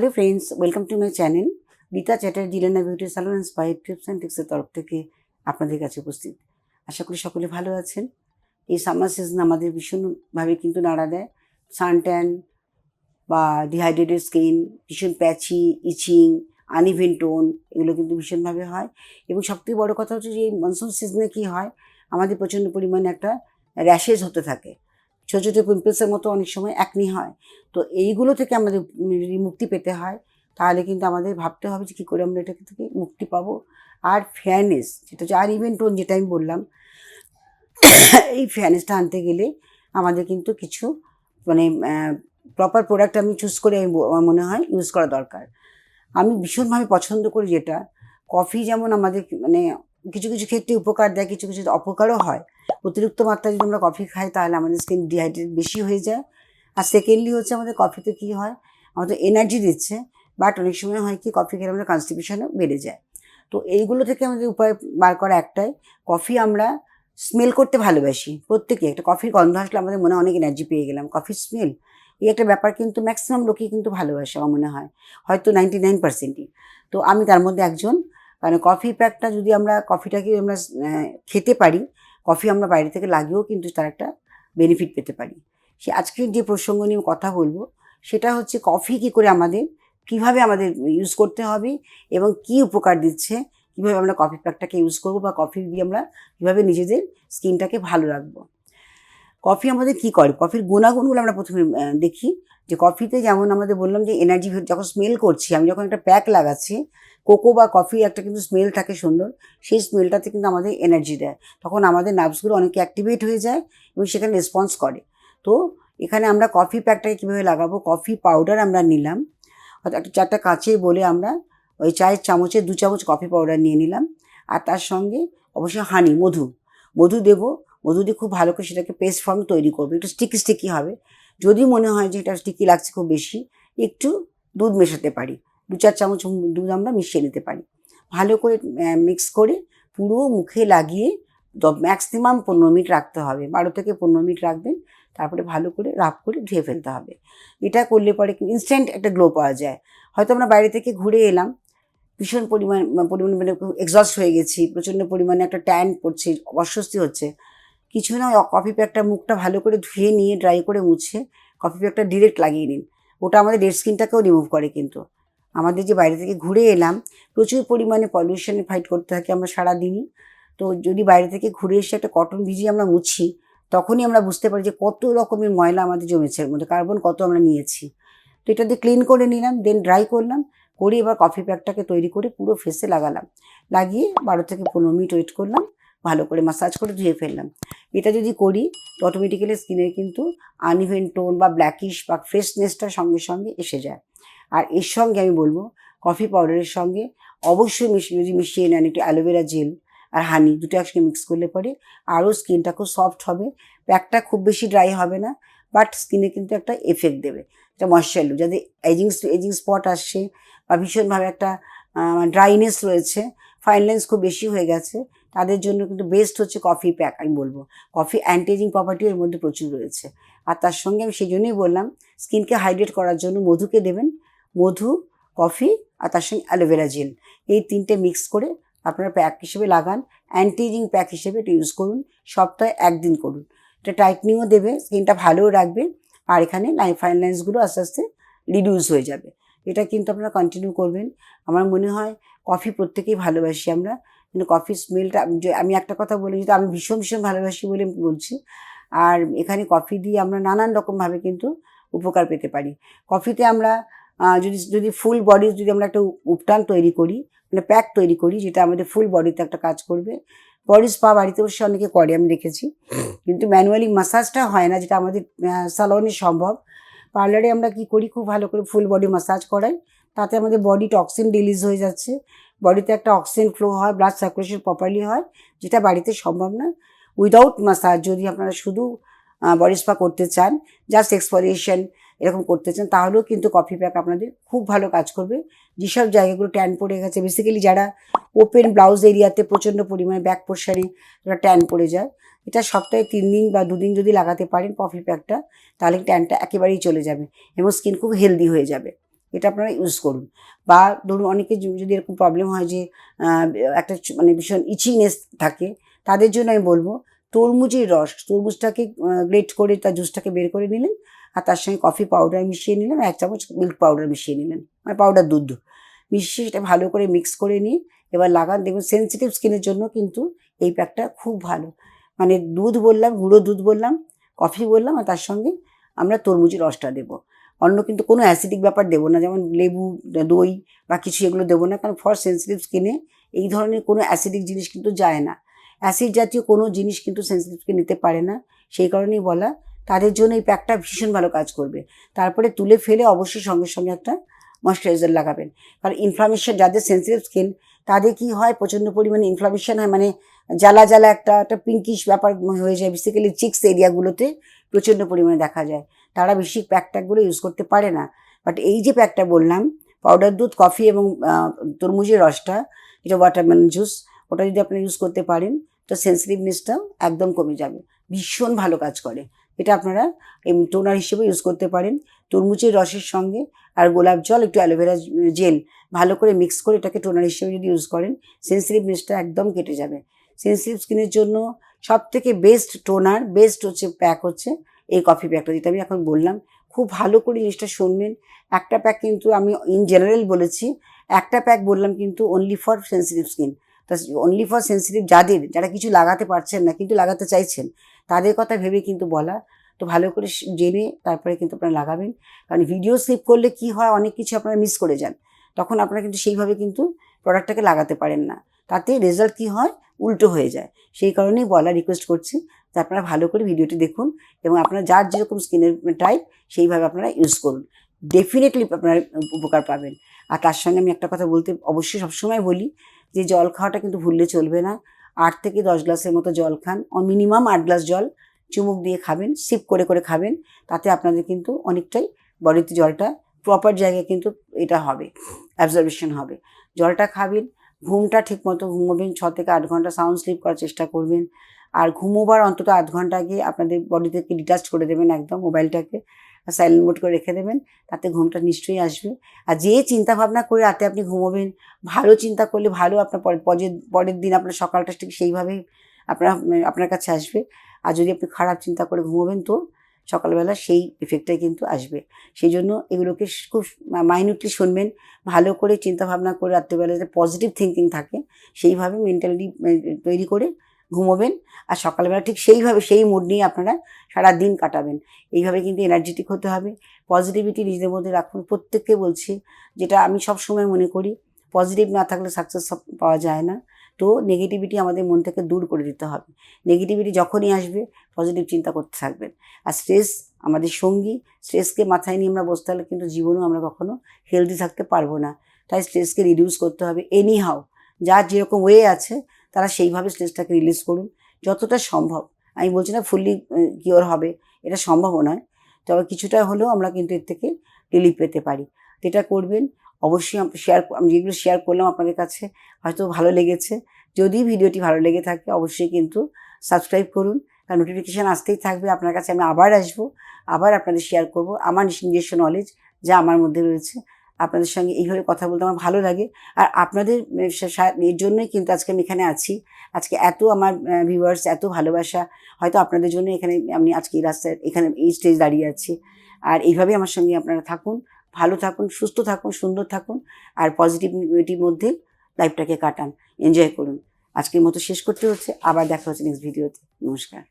Hello friends, welcome to my channel Rita Chatterjee লেনা beauty salon and spa tips and টিক্সের তরফ থেকে আপনাদের কাছে উপস্থিত। আশা করি সকলে ভালো আছেন। এই সামার সিজন আমাদের ভীষণভাবে কিন্তু নাড়া দেয়। সানট্যান বা ডিহাইড্রেটেড স্কিন ভীষণ প্যাচি ইচিং আনইভেন টোন এগুলো কিন্তু ভীষণভাবে হয়। এবং সবথেকে বড় কথা হচ্ছে যে এই মনসুন সিজনে কী হয়? আমাদের প্রচণ্ড পরিমাণে একটা র্যাশেজ হতে থাকে। ছোটো ছোটো পিম্পলসের মতো অনেক সময় একনি হয়। তো এইগুলো থেকে আমাদের যদি মুক্তি পেতে হয়, তাহলে কিন্তু আমাদের ভাবতে হবে যে কী করে আমরা এটা থেকে মুক্তি পাবো। আর ফেয়ারনেস যেটা হচ্ছে আর ইভেন টোন যেটা আমি বললাম, এই ফেয়ারনেসটা আনতে গেলে আমাদের কিন্তু কিছু মানে প্রপার প্রোডাক্ট আমি চুজ করে আমি আমার মনে হয় ইউজ করা দরকার। আমি ভীষণভাবে পছন্দ করি যেটা। কফি যেমন আমাদের মানে কিছু কিছু ক্ষেত্রে উপকার দেয়, কিছু কিছু অপকারও হয়। অতিরিক্ত মাত্রায় যদি আমরা কফি খাই, তাহলে আমাদের স্কিন ডিহাইড্রেট বেশি হয়ে যায়। আর সেকেন্ডলি হচ্ছে আমাদের কফিতে কী হয়? আমাদের এনার্জি দিচ্ছে বাট অনেক সময় হয় কি কফি খেলে আমাদের কনস্টিপেশনও বেড়ে যায়। তো এইগুলো থেকে আমাদের উপায় বার করা একটাই কফি আমরা স্মেল করতে ভালোবাসি, প্রত্যেকে। একটা কফির গন্ধ আসলে আমাদের মনে অনেক এনার্জি পেয়ে গেলাম। কফির স্মেল এই একটা ব্যাপার কিন্তু ম্যাক্সিমাম লোকই কিন্তু ভালোবাসে আমার মনে হয়, হয়তো নাইনটি নাইন পার্সেন্টই তো আমি তার মধ্যে একজন, কারণ কফি প্যাকটা যদি আমরা কফিটাকে আমরা খেতে পারি কফি আমরা বাইরে থেকে লাগিয়েও কিন্তু তার একটা বেনিফিট পেতে পারি। সে আজকের যে প্রসঙ্গ নিয়ে কথা বলব, সেটা হচ্ছে কফি কী করে আমাদের, কীভাবে আমাদের ইউজ করতে হবে এবং কি উপকার দিচ্ছে, কীভাবে আমরা কফি প্যাকটাকে ইউজ করব বা কফি দিয়ে আমরা কীভাবে নিজেদের স্কিনটাকে ভালো রাখব। কফি আমাদের কি করে? কফির গুণাগুণগুলো আমরা প্রথমে দেখি। যে কফিতে যেমন আমাদের বললাম যে এনার্জি যখন স্মেল করছি, আমি যখন একটা প্যাক লাগাচ্ছি কোকো বা কফি একটা কিন্তু স্মেল থাকে সুন্দর, সেই স্মেলটাতে কিন্তু আমাদের এনার্জি দেয়। তখন আমাদের নার্ভসগুলো অনেক অ্যাক্টিভেট হয়ে যায় এবং সেখানে রেসপন্স করে। তো এখানে আমরা কফি প্যাকটাকে কীভাবে লাগাবো? কফি পাউডার আমরা নিলাম। একটা চারটা কাঁচে বলে আমরা ওই চায়ের চামচে দু চামচ কফি পাউডার নিয়ে নিলাম। আর তার সঙ্গে অবশ্যই হানি মধু। মধু দেবো। মধু দিয়ে খুব ভালো করে সেটাকে পেস্ট ফর্ম তৈরি করবে, একটু স্টিকি স্টিকি হবে। যদি মনে হয় যে এটা স্টিকি লাগছে খুব বেশি, একটু দুধ মেশাতে পারি। দু চার চামচ দুধ আমরা মিশিয়ে নিতে পারি। ভালো করে মিক্স করে পুরো মুখে লাগিয়ে ম্যাক্সিমাম পনেরো মিনিট রাখতে হবে। বারো থেকে পনেরো মিনিট রাখবেন, তারপরে ভালো করে রাফ করে ধুয়ে ফেলতে হবে। এটা করলে পরে ইনস্ট্যান্ট একটা গ্লো পাওয়া যায়। হয়তো আমরা বাইরে থেকে ঘুরে এলাম, ভীষণ পরিমাণ পরিমাণ মানে এক্সস্ট হয়ে গেছি, প্রচণ্ড পরিমাণে একটা ট্যান পড়ছে, অস্বস্তি হচ্ছে। কিছু না কফি প্যাকটা মুখটা ভালো করে ধুয়ে নিয়ে ড্রাই করে মুছে কফি প্যাকটা ডিরেক্ট লাগিয়ে নিন। ওটা আমাদের ডেড স্কিনটাকেও রিমুভ করে কিন্তু। আমাদের যে বাইরে থেকে ঘুরে এলাম, প্রচুর পরিমাণে পলিউশনে ফাইট করতে থাকি আমরা সারাদিনই। তো যদি বাইরে থেকে ঘুরে এসে একটা কটন ভিজিয়ে আমরা মুছি, তখনই আমরা বুঝতে পারি যে কত রকমের ময়লা আমাদের জমেছে মধ্যে কার্বন কত আমরা নিয়েছি। তো এটা দিয়ে ক্লিন করে নিলাম দেন ড্রাই করলাম, করে এবার কফি প্যাকটাকে তৈরি করে পুরো ফেসে লাগালাম। লাগিয়ে বারো থেকে পনেরো মিনিট ওয়েট করলাম। ভালো করে মাসাজ করে ধুয়ে ফেললাম। এটা যদি করি অটোমেটিক্যালি স্কিনের কিন্তু আনইভেন টোন বা ব্ল্যাকিশ বা ফ্রেশনেসটা সঙ্গে সঙ্গে এসে যায়। আর এর সঙ্গে আমি বলব কফি পাউডারের সঙ্গে অবশ্যই মিশিয়ে যদি মিশিয়ে নেন একটু অ্যালোভেরা জেল আর হানি দুটো একসঙ্গে মিক্স করলে পরে আরও স্কিনটা খুব সফট হবে প্যাকটা খুব বেশি ড্রাই হবে না বাট স্কিনে কিন্তু একটা এফেক্ট দেবে। এটা ময়শ্চার লুক যাদের এজিং এজিং স্পট আসছে বা ভীষণভাবে একটা ড্রাইনেস রয়েছে ফাইন লাইন্স খুব বেশি হয়ে গেছে তাদের জন্য কিন্তু বেস্ট হচ্ছে কফি প্যাক আমি বলব। কফি অ্যান্টি প্রপার্টি এর মধ্যে প্রচুর রয়েছে। আর তার সঙ্গে আমি সেই জন্যই বললাম স্কিনকে হাইড্রেট করার জন্য মধুকে দেবেন। মধু কফি আর তার সঙ্গে অ্যালোভেরা জেল এই তিনটে মিক্স করে আপনারা প্যাক হিসেবে লাগান। অ্যান্টিজিং প্যাক হিসেবে এটা ইউজ করুন। সপ্তাহে একদিন করুন। এটা টাইটনিংও দেবে স্কিনটা ভালোও রাখবে। আর এখানে লাইন ফাইন লাইন্সগুলো আস্তে আস্তে রিডিউস হয়ে যাবে। এটা কিন্তু আপনারা কন্টিনিউ করবেন। আমার মনে হয় কফি প্রত্যেকেই ভালোবাসি আমরা। কিন্তু কফি স্মেলটা আমি একটা কথা বলি যেটা আমি ভীষণ ভীষণ ভালোবাসি বলে বলছি। আর এখানে কফি দিয়ে আমরা নানান রকমভাবে কিন্তু উপকার পেতে পারি। কফিতে আমরা যদি যদি ফুল বডি যদি আমরা একটা উপটান তৈরি করি মানে প্যাক তৈরি করি, যেটা আমাদের ফুল বডিতে একটা কাজ করবে। বডি স্পা বাড়িতে অবশ্যই অনেকে করে, আমি দেখেছি। কিন্তু ম্যানুয়ালি মাসাজটা হয় না, যেটা আমাদের সালনে সম্ভব। পার্লারে আমরা কি করি, খুব ভালো করে ফুল বডি মাসাজ করাই। তাতে আমাদের বডি টক্সিন রিলিজ হয়ে যাচ্ছে। বডিতে একটা অক্সিজেন ফ্লো হয় ব্লাড সার্কুলেশন প্রপারলি হয়, যেটা বাড়িতে সম্ভব না। উইদাউট মাসাজ যদি আপনারা শুধু বডি স্পা করতে চান জাস্ট এক্সপোরিয়েশন এরকম করতে চান, তাহলেও কিন্তু কফি প্যাক আপনাদের খুব ভালো কাজ করবে। যেসব জায়গাগুলো ট্যান পড়ে গেছে বেসিক্যালি যারা ওপেন ব্লাউজ এরিয়াতে প্রচণ্ড পরিমাণে ব্যাক পোর্শনে যারা ট্যান পড়ে যায়। এটা সপ্তাহে তিন দিন বা দুদিন যদি লাগাতে পারেন কফি প্যাকটা তাহলে ট্যানটা একেবারেই চলে যাবে এবং স্কিন খুব হেলদি হয়ে যাবে। এটা আপনারা ইউজ করুন। বা ধরুন অনেকে যদি এরকম প্রবলেম হয় যে একটা মানে ভীষণ ইচিনেস থাকে, তাদের জন্য আমি বলব, তরমুজের রস, তরমুজটাকে গ্রেট করে তার জুসটাকে বের করে নিলেন, আর তার সঙ্গে কফি পাউডার মিশিয়ে নিলেন এক চামচ মিল্ক পাউডার মিশিয়ে নিলেন মানে পাউডার দুধ। মিশিয়ে সেটা ভালো করে মিক্স করে নিয়ে, এবার লাগান, দেখুন সেন্সিটিভ স্কিনের জন্য কিন্তু এই প্যাকটা খুব ভালো। মানে দুধ বললাম, গুঁড়ো দুধ বললাম কফি বললাম, আর তার সঙ্গে আমরা তরমুজের রসটা দেবো। অন্য কিন্তু কোনো অ্যাসিডিক ব্যাপার দেবো না, যেমন লেবু, দই বা কিছু এগুলো দেবো না, কারণ ফর সেন্সিটিভ স্কিনে এই ধরনের কোনো অ্যাসিডিক জিনিস কিন্তু যায় না। অ্যাসিড জাতীয় কোনো জিনিস কিন্তু সেন্সিটিভ স্কিন নিতে পারে না, সেই কারণেই বলা। তাদের জন্য এই প্যাকটা ভীষণ ভালো কাজ করবে। তারপরে তুলে ফেলে অবশ্যই সঙ্গে সঙ্গে একটা ময়শ্চারাইজার লাগাবেন। কারণ ইনফ্লামেশন যাদের সেন্সিটিভ স্কিন তাদের কি হয়, প্রচণ্ড পরিমাণে ইনফ্লামেশন হয় মানে জ্বালা জ্বালা একটা একটা পিঙ্কিশ ব্যাপার হয়ে যায় বেসিক্যালি চিক্স এরিয়াগুলোতে প্রচণ্ড পরিমাণে দেখা যায়। তারা বেশি প্যাক ট্যাকগুলো ইউজ করতে পারে না। বাট এই যে প্যাকটা বললাম পাউডার দুধ কফি এবং তরমুজের রসটা এটা ওয়াটারমেলন জুস ওটা যদি আপনি ইউজ করতে পারেন, তো সেন্সিটিভনেসটাও একদম কমে যাবে। ভীষণ ভালো কাজ করে। এটা আপনারা টোনার হিসেবে ইউজ করতে পারেন। তরমুজের রসের সঙ্গে আর গোলাপ জল, একটু অ্যালোভেরা জেল ভালো করে মিক্স করে এটাকে টোনার হিসেবে যদি ইউজ করেন সেন্সিটিভনেসটা একদম কেটে যাবে। সেন্সিটিভ স্কিনের জন্য সব থেকে বেস্ট টোনার বেস্ট হচ্ছে প্যাক হচ্ছে এই কফি প্যাকটা যেটা আমি এখন বললাম, খুব ভালো করে জিনিসটা শুনবেন। একটা প্যাক কিন্তু আমি ইন জেনারেল বলেছি, একটা প্যাক বললাম কিন্তু অনলি ফর সেন্সিটিভ স্কিন তা অনলি ফর সেন্সিটিভ যাদের, যারা কিছু লাগাতে পারছেন না, কিন্তু লাগাতে চাইছেন, তাদের কথা ভেবে কিন্তু বলা। তো ভালো করে জেনে তারপরে কিন্তু আপনারা লাগাবেন। কারণ ভিডিও স্লিপ করলে কি হয়, অনেক কিছু আপনারা মিস করে যান। তখন আপনারা কিন্তু সেইভাবে কিন্তু প্রোডাক্টটাকে লাগাতে পারেন না। তাতে রেজাল্ট কি হয়? উল্টো হয়ে যায়। সেই কারণেই বলা রিকোয়েস্ট করছি যে আপনারা ভালো করে ভিডিওটি দেখুন এবং আপনারা যার যেরকম স্কিনের টাইপ সেইভাবে আপনারা ইউজ করুন। ডেফিনেটলি আপনারা উপকার পাবেন। আর তার সঙ্গে আমি একটা কথা বলতে অবশ্যই সবসময় বলি যে জল খাওয়াটা কিন্তু ভুললে চলবে না। আট থেকে দশ গ্লাসের মতো জল খান। মিনিমাম আট গ্লাস জল চুমুক দিয়ে খাবেন সিপ করে করে খাবেন। তাতে আপনাদের কিন্তু অনেকটাই বডিতে জলটা প্রপার জায়গায় কিন্তু এটা হবে অ্যাবজর্বেশন হবে। জলটা খাবেন ঘুমটা ঠিক মতো ঘুমোবেন, ছ থেকে আট ঘণ্টা সাউন্ড স্লিপ করার চেষ্টা করবেন। আর ঘুমোবার অন্তত আধ ঘণ্টা আগে আপনাদের বডি থেকে ডিটাচ করে দেবেন একদম মোবাইলটাকে সাইলেন্ট মোড করে রেখে দেবেন, তাতে ঘুমটা নিশ্চয়ই আসবে। আর যে চিন্তা ভাবনা করে রাতে আপনি ঘুমোবেন, ভালো চিন্তা করলে ভালো আপনার পরে- পরের পরের দিন আপনার সকালটা ঠিক সেইভাবেই আপনার আপনার কাছে আসবে। আর যদি আপনি খারাপ চিন্তা করে ঘুমোবেন তো সকালবেলা সেই এফেক্টটাই কিন্তু আসবে। সেই জন্য এগুলোকে খুব মাইনিউটলি শুনবেন, ভালো করে চিন্তা ভাবনা করে রাত্রিবেলা যাতে পজিটিভ থিঙ্কিং থাকে, সেইভাবে মেন্টালি তৈরি করে ঘুমোবেন। আর সকালবেলা ঠিক সেইভাবে সেই মুড নিয়ে আপনারা সারা দিন কাটাবেন। এইভাবে কিন্তু এনার্জেটিক হতে হবে। পজিটিভিটি নিজেদের মধ্যে রাখুন। প্রত্যেককে বলছি, যেটা আমি সব সময় মনে করি পজিটিভ না থাকলে সাকসেস পাওয়া যায় না। তো নেগেটিভিটি আমাদের মন থেকে দূর করে দিতে হবে। নেগেটিভিটি যখনই আসবে পজিটিভ চিন্তা করতে থাকবেন। আর স্ট্রেস আমাদের সঙ্গী স্ট্রেসকে মাথায় নিয়ে আমরা বসতে হলে কিন্তু জীবনেও আমরা কখনো হেলদি থাকতে পারব না। তাই স্ট্রেসকে রিডিউস করতে হবে। এনি হাও যার যেরকম ওয়ে আছে, তারা সেইভাবে স্ট্রেসটাকে রিলিজ করুন। যতটা সম্ভব। আমি বলছি না ফুললি কিওর হবে। এটা সম্ভবও নয়। তবে কিছুটা হলেও আমরা কিন্তু এর থেকে রিলিফ পেতে পারি। এটা করবেন। অবশ্যই শেয়ার আমি যেগুলো শেয়ার করলাম আপনাদের কাছে হয়তো ভালো লেগেছে। যদি ভিডিওটি ভালো লেগে থাকে, অবশ্যই কিন্তু সাবস্ক্রাইব করুন। কারণ নোটিফিকেশান আসতেই থাকবে। আপনার কাছে আমি আবার আসব, আবার আপনাদের শেয়ার করব আমার নিজস্ব নলেজ যা আমার মধ্যে রয়েছে। আপনাদের সঙ্গে এইভাবে কথা বলতে আমার ভালো লাগে। আর আপনাদের এর জন্যই কিন্তু আজকে আমি এখানে আছি। আজকে এত আমার ভিউয়ার্স এত ভালোবাসা। হয়তো আপনাদের জন্য এখানে আমি আজকে এই রাস্তায়, এখানে এই স্টেজ দাঁড়িয়ে আছি। আর এইভাবেই আমার সঙ্গে আপনারা থাকুন। ভালো থাকুন, সুস্থ থাকুন, সুন্দর থাকুন আর পজিটিভিটির মধ্যে লাইফটাকে কাটান। এনজয় করুন। আজকের মতো শেষ করতে হচ্ছে। আবার দেখা হচ্ছে নেক্সট ভিডিওতে নমস্কার।